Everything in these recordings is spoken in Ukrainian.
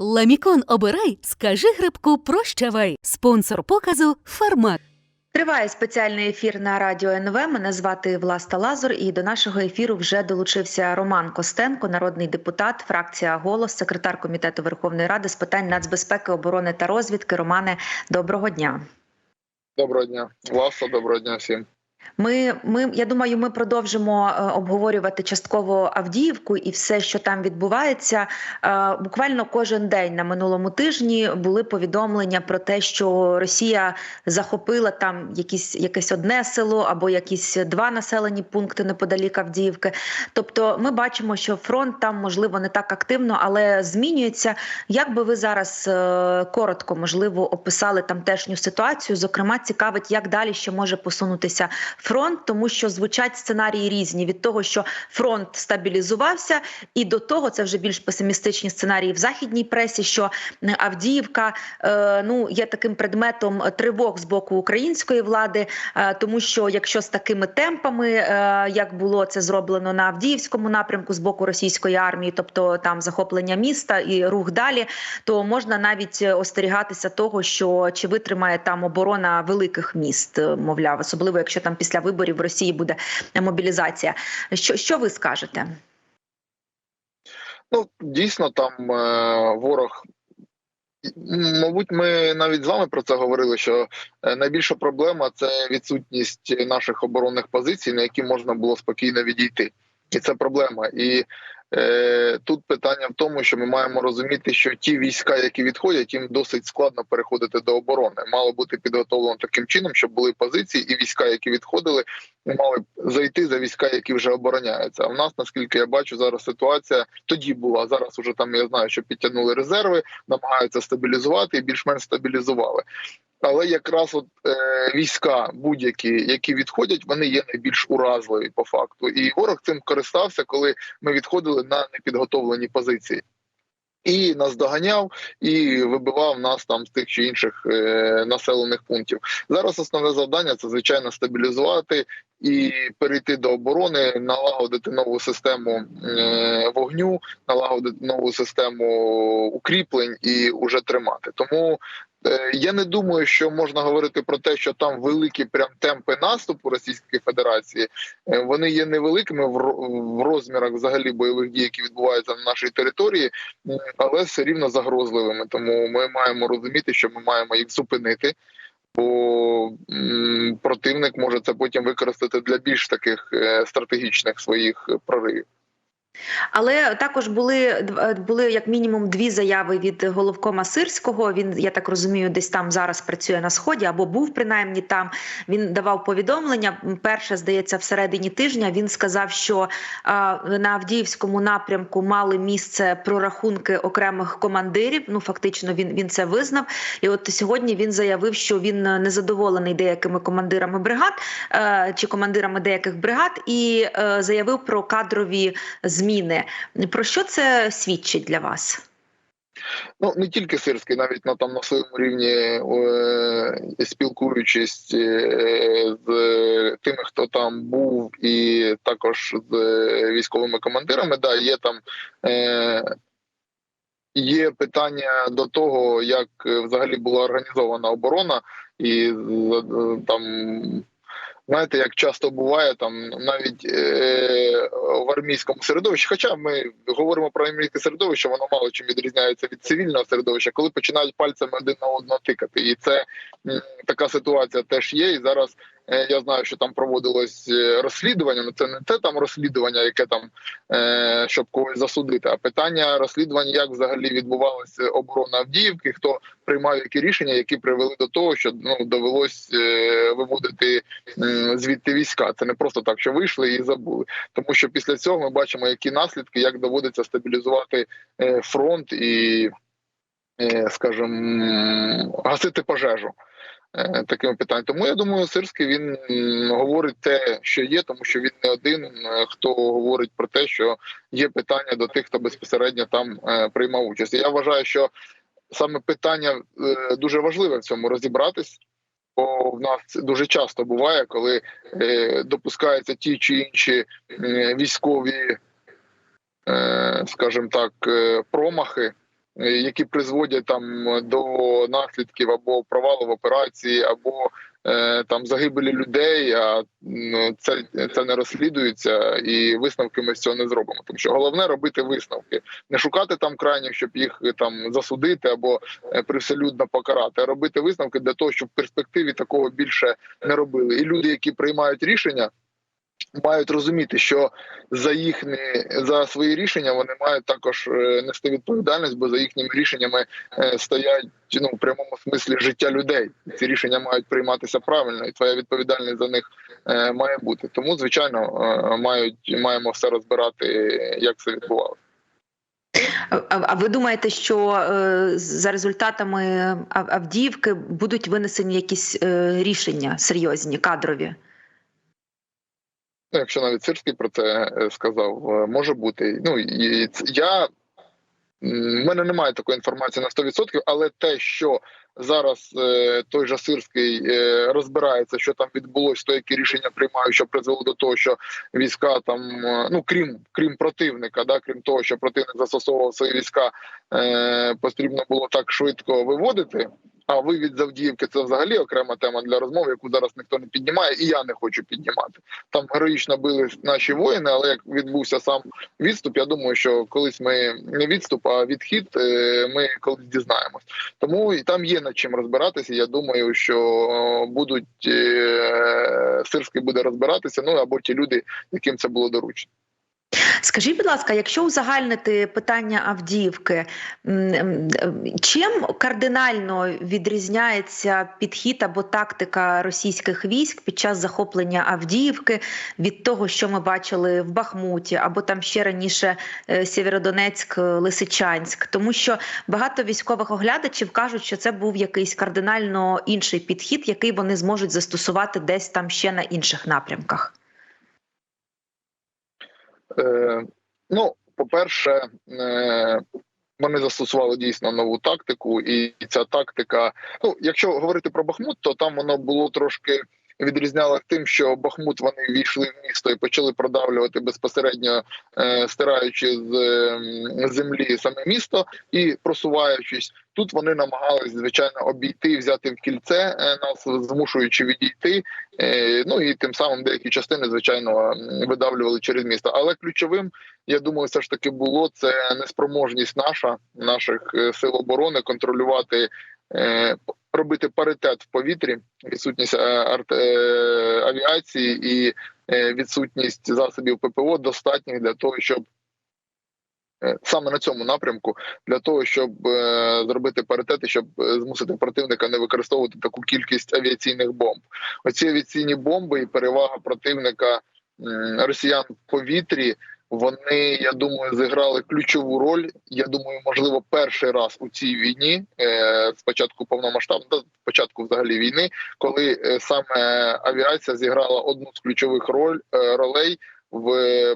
Ламікон обирай, скажи грибку прощавай. Спонсор показу Фармак. Триває спеціальний ефір на радіо НВ. Мене звати Власта Лазур, і до нашого ефіру вже долучився Роман Костенко, народний депутат, фракція Голос, секретар комітету Верховної Ради з питань нацбезпеки, оборони та розвідки. Романе, доброго дня. Доброго дня, Власа, доброго дня всім. Ми, ми, я думаю, ми продовжимо е, обговорювати частково Авдіївку і все, що там відбувається. Е, Буквально кожен день на минулому тижні були повідомлення про те, що Росія захопила там якісь якесь одне село або якісь два населені пункти неподалік Авдіївки. Тобто, ми бачимо, що фронт там можливо не так активно, але змінюється. Як би ви зараз е, коротко можливо описали тамтешню ситуацію? Зокрема, цікавить, як далі ще може посунутися фронт, тому що звучать сценарії різні від того, що фронт стабілізувався, і до того це вже більш песимістичні сценарії в західній пресі. Що е, Авдіївка е, ну є таким предметом тривог з боку української влади, е, тому що якщо з такими темпами, е, як було це зроблено на Авдіївському напрямку з боку російської армії, тобто там захоплення міста і рух далі, то можна навіть остерігатися того, що чи витримає там оборона великих міст, е, мовляв, особливо якщо там після виборів в Росії буде мобілізація. Що, що ви скажете? Ну дійсно, там е, ворог. Мабуть, ми навіть з вами про це говорили. Що е, найбільша проблема це відсутність наших оборонних позицій, на які можна було спокійно відійти, і це проблема. І тут питання в тому, що ми маємо розуміти, що ті війська, які відходять, їм досить складно переходити до оборони. Мало бути підготовлено таким чином, щоб були позиції, і війська, які відходили, мали зайти за війська, які вже обороняються. А в нас, наскільки я бачу, зараз ситуація тоді була. Зараз уже там я знаю, що підтягнули резерви, намагаються стабілізувати і більш-менш стабілізували. Але якраз от е, війська будь-які, які відходять, вони є найбільш уразливі по факту. І ворог цим користався, коли ми відходили на непідготовлені позиції. І нас доганяв і вибивав нас там з тих чи інших е, населених пунктів. Зараз основне завдання це звичайно стабілізувати і перейти до оборони, налагодити нову систему е, вогню, налагодити нову систему укріплень і уже тримати. Тому я не думаю, що можна говорити про те, що там великі прям темпи наступу Російської Федерації. Е, Вони є невеликими в розмірах взагалі бойових дій, які відбуваються на нашій території, але все рівно загрозливими. Тому ми маємо розуміти, що ми маємо їх зупинити. Бо противник може це потім використати для більш таких е, стратегічних своїх проривів. Але також були дв- були як мінімум дві заяви від головкома Сирського. Він я так розумію, десь там зараз працює на сході або був принаймні там. Він давав повідомлення. Перше здається, всередині тижня він сказав, що а, на Авдіївському напрямку мали місце прорахунки окремих командирів. Ну фактично, він він це визнав. І от сьогодні він заявив, що він незадоволений деякими командирами бригад е, чи командирами деяких бригад, і е, заявив про кадрові зміни. Про що це свідчить для вас? Ну не тільки сирський, навіть на там на своєму рівні е, спілкуючись е, з тими, хто там був, і також з військовими командирами, да, є там. Е, Є питання до того, як е, взагалі була організована оборона, і е, там знаєте, як часто буває, там навіть е, в армійському середовищі, хоча ми говоримо про армійське середовище, воно мало чим відрізняється від цивільного середовища, коли починають пальцями один на одного тикати, і це м, така ситуація теж є. І зараз я знаю, що там проводилось е, розслідування. Ну це не те там розслідування, яке там е, щоб когось засудити, а питання розслідування, як взагалі відбувалася оборона Авдіївки, хто приймав які рішення, які привели до того, що ну довелось е, виводити звідти війська. Це не просто так, що вийшли і забули. Тому що після цього ми бачимо, які наслідки, як доводиться стабілізувати е, фронт і, е, скажімо, гасити пожежу. Е, Такими питаннями. Тому я думаю, Сирський він говорить те, що є, тому що він не один, хто говорить про те, що є питання до тих, хто безпосередньо там е, приймав участь. Я вважаю, що саме питання е, дуже важливе в цьому розібратись. Бо в нас дуже часто буває, коли допускаються ті чи інші військові, е, скажімо так, промахи які призводять там до наслідків або провалу в операції, або е, там загибелі людей. А це, це не розслідується, і висновки ми з цього не зробимо. Тому що головне робити висновки, не шукати там крайніх, щоб їх е, там засудити або е, привселюдно покарати, а робити висновки для того, щоб в перспективі такого більше не робили. І люди, які приймають рішення. Мають розуміти, що за їхні за свої рішення вони мають також е, нести відповідальність, бо за їхніми рішеннями е, стоять ну в прямому смислі життя людей. Ці рішення мають прийматися правильно, і твоя відповідальність за них е, має бути. Тому, звичайно, мають маємо все розбирати, як це відбувалося. А, ви думаєте, що за результатами Авдіївки будуть винесені якісь рішення серйозні, кадрові? Ну, якщо навіть Сирський про це е, сказав, е, може бути. Ну і я в мене немає такої інформації на 100%, але те, що зараз е, той же Сирський розбирається, що там відбулося, то які рішення приймають, що призвело до того, що війська там, ну крім крім противника, да, крім того, що противник застосовував свої війська, потрібно було так швидко виводити. А вивід з Авдіївки це взагалі окрема тема для розмови, яку зараз ніхто не піднімає, і я не хочу піднімати. Там героїчно били наші воїни, але як відбувся сам відступ, я думаю, що колись ми не відступ, а відхід е, ми колись дізнаємось. Тому і там є над чим розбиратися. Я думаю, що е, будуть е, Сирський буде розбиратися. Ну або ті люди, яким це було доручено. Скажіть, будь ласка, якщо узагальнити питання Авдіївки, чим кардинально відрізняється підхід або тактика російських військ під час захоплення Авдіївки від того, що ми бачили в Бахмуті, або там ще раніше е, Сєвєродонецьк, е, Лисичанськ? Тому що багато військових оглядачів кажуть, що це був якийсь кардинально інший підхід, який вони зможуть застосувати десь там ще на інших напрямках. Е, ну, по-перше, е, вони застосували дійсно нову тактику, і ця тактика. Ну, якщо говорити про Бахмут, то там воно було трошки відрізняло тим, що Бахмут вони війшли в місто і почали продавлювати безпосередньо, е, стираючи з е, землі саме місто і просуваючись. Тут вони намагались звичайно обійти, взяти в кільце е, нас, змушуючи відійти. Е, ну і тим самим деякі частини, звичайно, видавлювали через місто. Але ключовим, я думаю, все ж таки було це неспроможність наша, наших сил оборони контролювати. Робити паритет в повітрі, відсутність е, арт, е, авіації і е, відсутність засобів ППО достатніх для того, щоб саме на цьому напрямку для того, щоб зробити паритети, щоб змусити противника не використовувати таку кількість авіаційних бомб. Оці авіаційні бомби і перевага противника росіян в повітрі. Вони, я думаю, зіграли ключову роль. Я думаю, можливо, перший раз у цій війні, е, спочатку повномасштабного, спочатку взагалі війни, коли е, саме авіація зіграла одну з ключових роль е, ролей в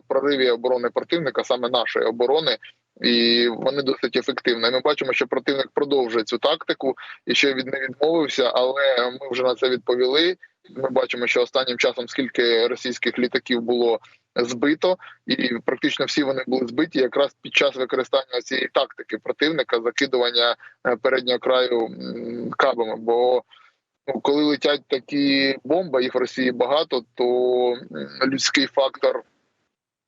прориві оборони противника, саме нашої оборони, і вони досить ефективні. Ми бачимо, що противник продовжує цю тактику і ще від не відмовився, але ми вже на це відповіли. Ми бачимо, що останнім часом скільки російських літаків було збито, і практично всі вони були збиті якраз під час використання цієї тактики противника закидування е, переднього краю кабами. Бо ну, коли летять такі бомби, їх в Росії багато, то людський фактор.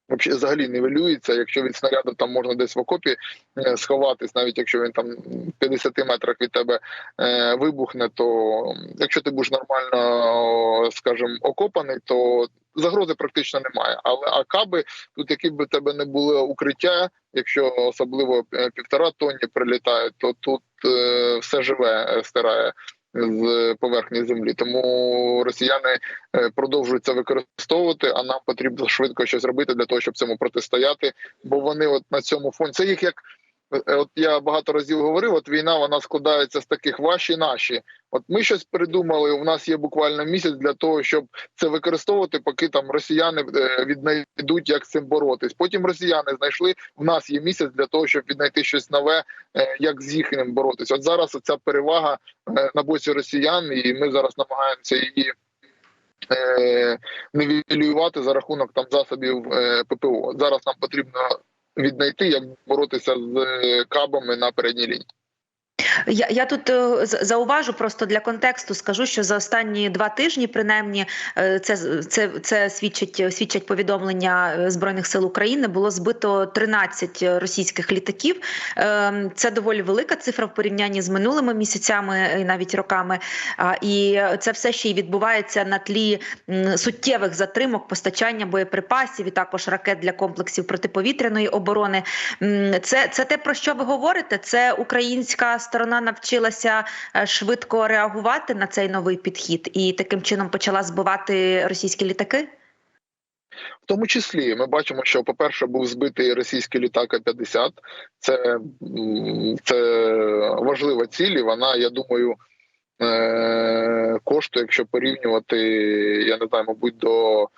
Взагалі нівелюється. Якщо від снаряду там можна десь в окопі е, сховатись, навіть якщо він там в 50 метрах від тебе е, вибухне, то якщо ти будеш нормально, скажімо, окопаний, то загрози практично немає. Але а каби тут, які б тебе не було укриття, якщо особливо е, півтора тонні прилітають, то тут е, все живе е, стирає з поверхні землі. Тому росіяни е, продовжують це використовувати. А нам потрібно швидко щось робити для того, щоб цьому протистояти. Бо вони, от на цьому фоні, це їх як. Е, От я багато разів говорив, от війна вона складається з таких ваші наші. От ми щось придумали. У нас є буквально місяць для того, щоб це використовувати, поки там росіяни е, віднайдуть, як з цим боротись. Потім росіяни знайшли. В нас є місяць для того, щоб віднайти щось нове, е, як з їхнім боротись. От зараз ця перевага на боці росіян, і ми зараз намагаємося її. Нівелювати за рахунок там засобів ППО. Зараз нам потрібно віднайти, як боротися з е, кабами на передній лінії. Я, я тут е, зауважу просто для контексту. Скажу, що за останні два тижні, принаймні, е, це це, це свідчить свідчать повідомлення е, збройних сил України. Було збито 13 російських літаків. Це доволі велика цифра в порівнянні з минулими місяцями і навіть роками. А, І це все ще й відбувається на тлі суттєвих затримок постачання боєприпасів і також ракет для комплексів протиповітряної оборони. Це, це те про що ви говорите? Це українська сторона навчилася е, швидко реагувати на цей новий підхід і таким чином почала збивати російські літаки. В тому числі ми бачимо, що, по-перше, був збитий російський літак А-50. Це, це важлива ціль, і вона, я думаю, е- коштує, якщо порівнювати, я не знаю, мабуть, до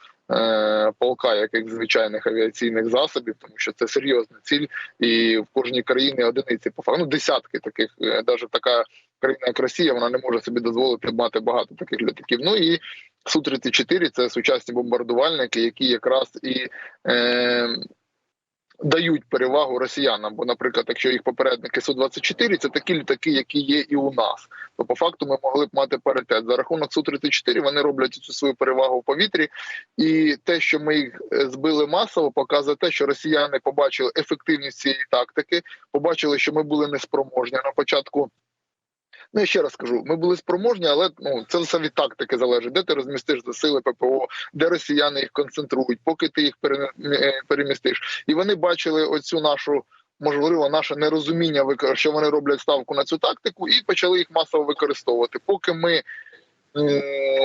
полка яких звичайних авіаційних засобів, тому що це серйозна ціль, і в кожній країні одиниці по факту, ну, десятки таких, навіть така країна, як Росія, вона не може собі дозволити мати багато таких літаків. Ну і Су-34 – це сучасні бомбардувальники, які якраз і е, дають перевагу росіянам. Бо, наприклад, якщо їх попередники Су-24, це такі літаки, які є і у нас. То по факту ми могли б мати паритет. За рахунок Су-34 вони роблять цю свою перевагу в повітрі, і те, що ми їх е, збили масово, показує те, що росіяни побачили ефективність цієї тактики, побачили, що ми були неспроможні на початку. Ну, я ще раз скажу, ми були спроможні, але ну це все від тактики залежить. Де ти розмістиш сили ППО, де росіяни їх концентрують, поки ти їх е, перемістиш. І вони бачили оцю нашу. Можливо, наше нерозуміння що вони роблять ставку на цю тактику, і почали їх масово використовувати. Поки ми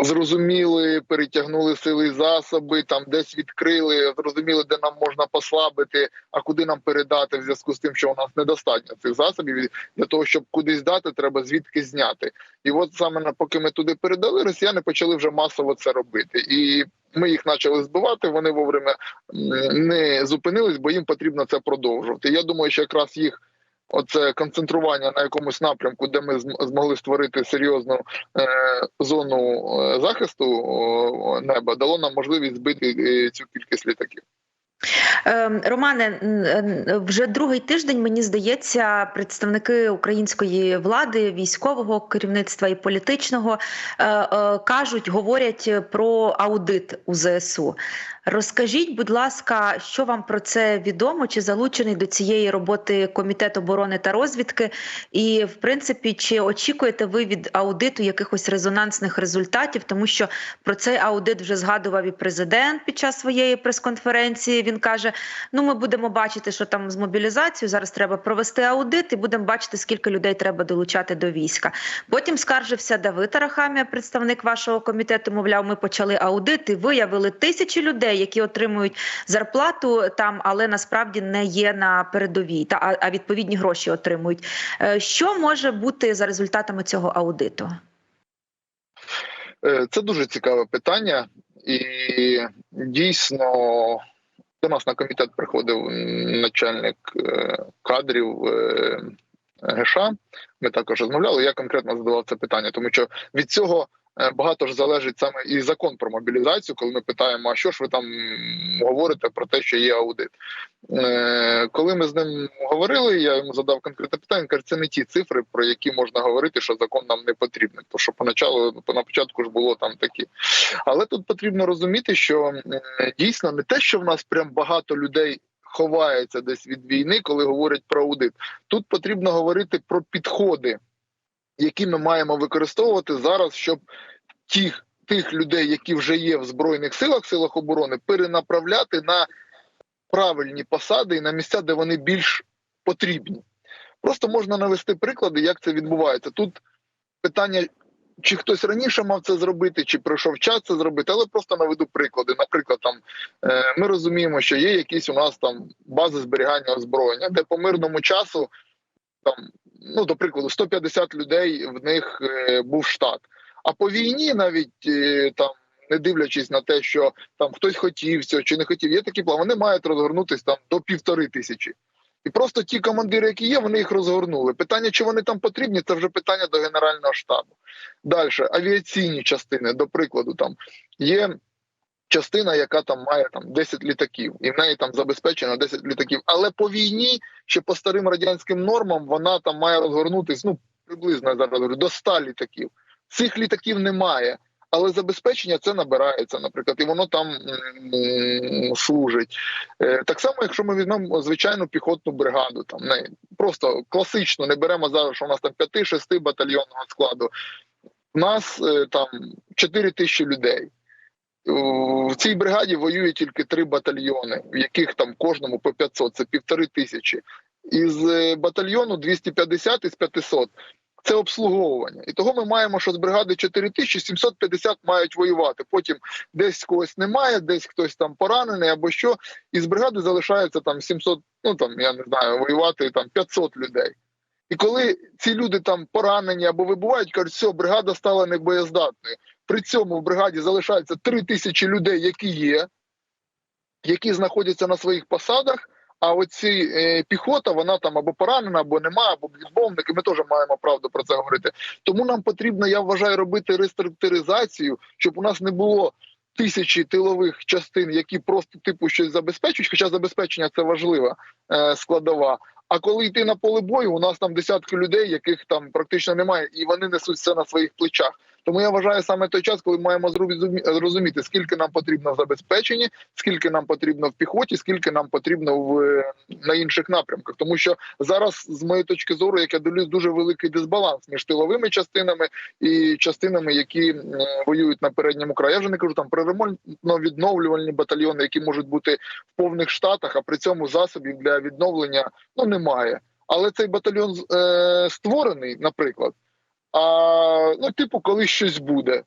зрозуміли, перетягнули сили і засоби, там десь відкрили, зрозуміли, де нам можна послабити, а куди нам передати в зв'язку з тим, що у нас недостатньо цих засобів. Для того щоб кудись дати, треба звідки зняти. І от саме поки ми туди передали, росіяни почали вже масово це робити. І ми їх почали збивати. Вони вовремя не зупинились, бо їм потрібно це продовжувати. Я думаю, що якраз їх. Оце концентрування на якомусь напрямку, де ми змогли створити серйозну е, зону е, захисту неба, дало нам можливість збити е, цю кількість літаків. Ем, Романе, вже другий тиждень, мені здається, представники української влади, військового керівництва і політичного кажуть, говорять про аудит у ЗСУ. Розкажіть, будь ласка, що вам про це відомо? Чи залучений до цієї роботи комітет оборони та розвідки? І, в принципі, чи очікуєте ви від аудиту якихось резонансних результатів? Тому що про цей аудит вже згадував і президент під час своєї прес-конференції. Він каже: ну, ми будемо бачити, що там з мобілізацією зараз треба провести аудит, і будемо бачити, скільки людей треба долучати до війська. Потім скаржився Давид Арахамія, представник вашого комітету. Мовляв, ми почали аудит і виявили тисячі людей, які отримують зарплату там, але насправді не є на передовій, та а, відповідні гроші отримують. Е, Що може бути за результатами цього аудиту? Е, Це дуже цікаве питання, і дійсно до нас на комітет приходив начальник е, кадрів ГШ. Ми також розмовляли. Я конкретно задавав це питання, тому що від цього багато ж залежить саме і закон про мобілізацію, коли ми питаємо, а що ж ви там говорите про те, що є аудит. Е, Коли ми з ним говорили, я йому задав конкретне питання. Каже, це не ті цифри, про які можна говорити, що закон нам не потрібен. Тому що поначалу на початку ж було там такі. Але тут потрібно розуміти, що е, дійсно не те, що в нас прям багато людей. Ховається десь від війни, коли говорять про аудит. Тут потрібно говорити про підходи, які ми маємо використовувати зараз, щоб тих, тих людей, які вже є в збройних силах, силах оборони, перенаправляти на правильні посади і на місця, де вони більш потрібні. Просто можна навести приклади, як це відбувається. Тут питання, чи хтось раніше мав це зробити, чи пройшов час це зробити, але просто наведу приклади. Наприклад, там е, ми розуміємо, що є якісь у нас там бази зберігання озброєння, де по мирному часу там, ну до прикладу, 150 людей в них е, був штат. А по війні навіть е, там. Не дивлячись на те, що там хтось хотів цього чи не хотів, є такі плани, вони мають розгорнутися там до півтори тисячі. І просто ті командири, які є, вони їх розгорнули. Питання, чи вони там потрібні, це вже питання до Генерального штабу. Далі авіаційні частини, до прикладу, там є частина, яка там має там 10 літаків, і в неї там забезпечено 10 літаків. Але по війні, ще по старим радянським нормам, вона там має розгорнутись ну приблизно зараз до 100 літаків. Цих літаків немає. Але забезпечення це набирається, наприклад, і воно там служить. Е, Так само, якщо ми візьмемо звичайну піхотну бригаду, там не просто класично не беремо зараз, що у нас там 5-6 батальйонного складу. У нас е, там 4 тисячі людей. В цій бригаді воює тільки три батальйони, в яких там кожному по 500, це півтори тисячі. Із е, батальйону 250 із 500 це обслуговування. І того ми маємо, що з бригади 4 тисячі 750 мають воювати. Потім десь когось немає, десь хтось там поранений або що. І з бригади залишається там 700, ну там я не знаю, воювати там 500 людей. І коли ці люди там поранені або вибувають, кажуть, все, бригада стала небоєздатною. При цьому в бригаді залишається 3 тисячі людей, які є, які знаходяться на своїх посадах. А оці е, піхота, вона там або поранена, або нема, або відмовники. Ми теж маємо правду про це говорити. Тому нам потрібно, я вважаю, робити реструктуризацію, щоб у нас не було тисячі тилових частин, які просто типу щось забезпечують. Хоча забезпечення це важлива е, складова. А коли йти на поле бою, у нас там десятки людей, яких там практично немає, і вони несуть все на своїх плечах. Тому я вважаю саме той час, коли маємо зрозумі- зрозуміти, скільки нам потрібно в забезпеченні, скільки нам потрібно в піхоті, скільки нам потрібно в е, на інших напрямках. Тому що зараз, з моєї точки зору, як я дивлюсь, дуже великий дисбаланс між тиловими частинами і частинами, які воюють на передньому краї. Я вже не кажу там про ремонтно-відновлювальні батальйони, які можуть бути в повних штатах, а при цьому засобів для відновлення ну немає. Але цей батальйон е, створений, наприклад. А ну, типу, коли щось буде.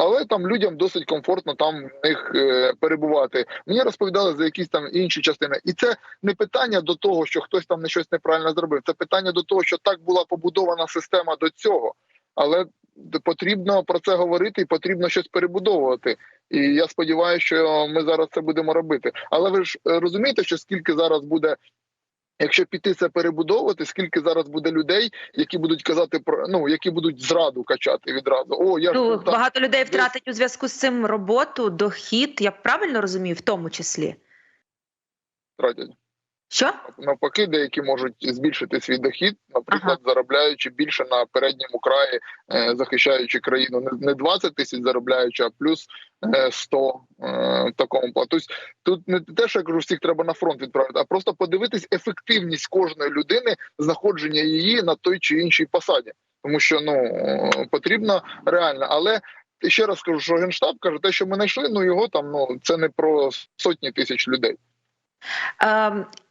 Але там людям досить комфортно там в них е, перебувати. Мені розповідали за якісь там інші частини, і це не питання до того, що хтось там не щось неправильно зробив. Це питання до того, що так була побудована система до цього. Але потрібно про це говорити і потрібно щось перебудовувати. І я сподіваюся, що ми зараз це будемо робити. Але ви ж е, розумієте, що скільки зараз буде. Якщо піти це перебудовувати, скільки зараз буде людей, які будуть казати про ну які будуть зраду качати відразу? О, я ж багато там. людей втратить у зв'язку з цим роботу, дохід. Я правильно розумію, в тому числі. тратять. Що? Навпаки, деякі можуть збільшити свій дохід, наприклад, заробляючи більше на передньому краї, е, захищаючи країну, не, не 20 тисяч заробляючи, а плюс е, 100 е, в такому плані. Тобто тут не те, що я кажу, всіх треба на фронт відправити, а просто подивитись ефективність кожної людини, знаходження її на той чи іншій посаді, тому що ну е, потрібно реально, але. Ще раз скажу, що генштаб каже, те, що ми знайшли, ну його там ну це не про сотні тисяч людей.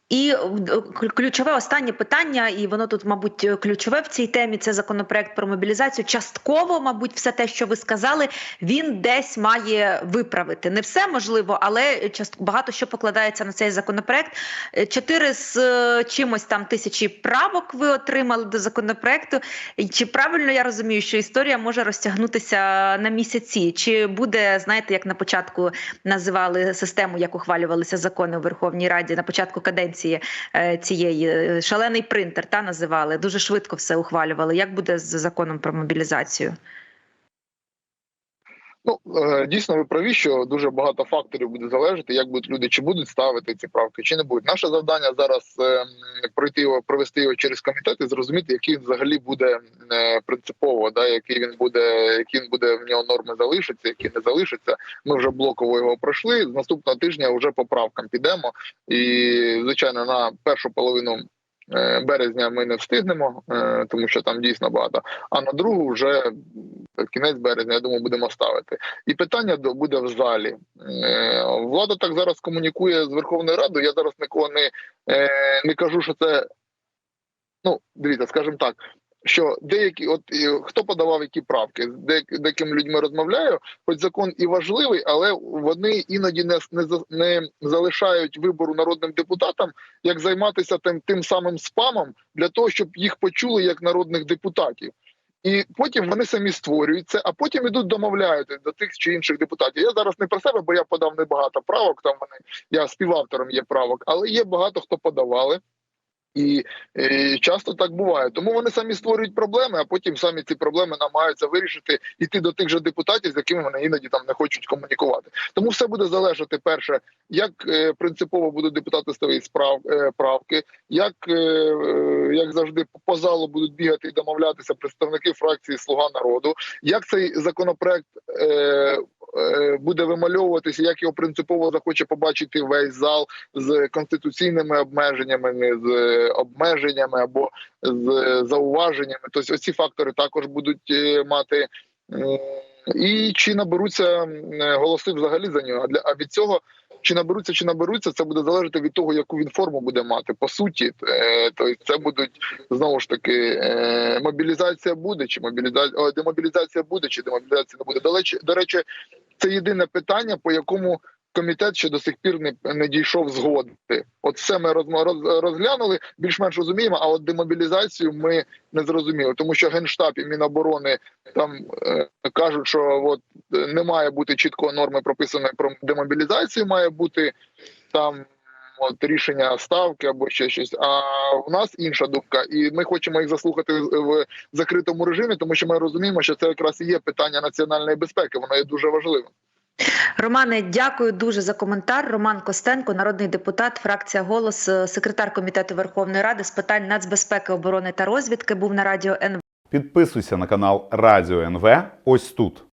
І е, ключове останнє питання, і воно тут, мабуть, ключове в цій темі. Це законопроект про мобілізацію. Частково, мабуть, все те, що ви сказали, він десь має виправити. Не все можливо, але багато що покладається на цей законопроект. Е, Чотири з е, чимось там тисячі правок ви отримали до законопроекту. Чи правильно я розумію, що історія може розтягнутися на місяці? Чи буде, знаєте, як на початку називали систему, як ухвалювалися закони у Верховній Раді на початку каденції е, цієї е, шалений принтер та називали дуже швидко все ухвалювали. Як буде з законом про мобілізацію? Ну е, дійсно ви праві, що дуже багато факторів буде залежати, як будуть люди, чи будуть ставити ці правки, чи не будуть. Наше завдання зараз е, пройти його, провести його через комітет і зрозуміти, який він взагалі буде е, принципово, да, який він буде, які він буде в нього норми залишаться, які не залишаться. Ми вже блоково його пройшли. З наступного тижня вже по правкам підемо. І звичайно, на першу половину. Е, Березня ми не встигнемо, е, тому що там дійсно багато. А на другу вже кінець березня, я думаю, будемо ставити. І питання буде в залі. Е, Влада так зараз комунікує з Верховною Радою. Я зараз нікого не, е, не кажу, що це. Ну, дивіться, скажімо так. Що деякі, от хто подавав які правки, з деякими людьми розмовляю, хоч закон і важливий, але вони іноді не, не, не залишають вибору народним депутатам, як займатися тим, тим самим спамом для того, щоб їх почули як народних депутатів. І потім вони самі створюють це, а потім ідуть домовляються до тих чи інших депутатів. Я зараз не про себе, бо я подав небагато правок. Там вони я співавтором є правок, але є багато хто подавали. І, і часто так буває. Тому вони самі створюють проблеми, а потім самі ці проблеми намагаються вирішити іти до тих же депутатів, з якими вони іноді там не хочуть комунікувати. Тому все буде залежати перше, як е, принципово будуть депутати ставити справ е, правки, як, е, е, як завжди по залу будуть бігати і домовлятися представники фракції Слуга народу, як цей законопроект е, е, буде вимальовуватися, як його принципово захоче побачити весь зал з конституційними обмеженнями, з обмеженнями або з зауваженнями. Тобто оці фактори також будуть е, мати. І чи наберуться голоси взагалі за нього? А від цього чи наберуться, чи наберуться, це буде залежати від того, яку він форму буде мати. По суті, е, тобто це будуть знову ж таки е, мобілізація буде, чи мобілізація демобілізація буде, чи демобілізація не буде. До речі, це єдине питання, по якому комітет ще до сих пір не, не дійшов згоди. От все ми розглянули, більш-менш розуміємо. А от демобілізацію ми не зрозуміли, тому що генштаб і міноборони там е, кажуть, що от е, не має бути чіткої норми прописаної про демобілізацію, має бути там. От рішення ставки або ще щось. А у нас інша думка, і ми хочемо їх заслухати в в закритому режимі, тому що ми розуміємо, що це якраз і є питання національної безпеки. Воно є дуже важливим. Романе, дякую дуже за коментар. Роман Костенко, народний депутат, фракція Голос, е, секретар комітету Верховної Ради з питань нацбезпеки, оборони та розвідки, був на радіо НВ. Підписуйся на канал Радіо НВ ось тут.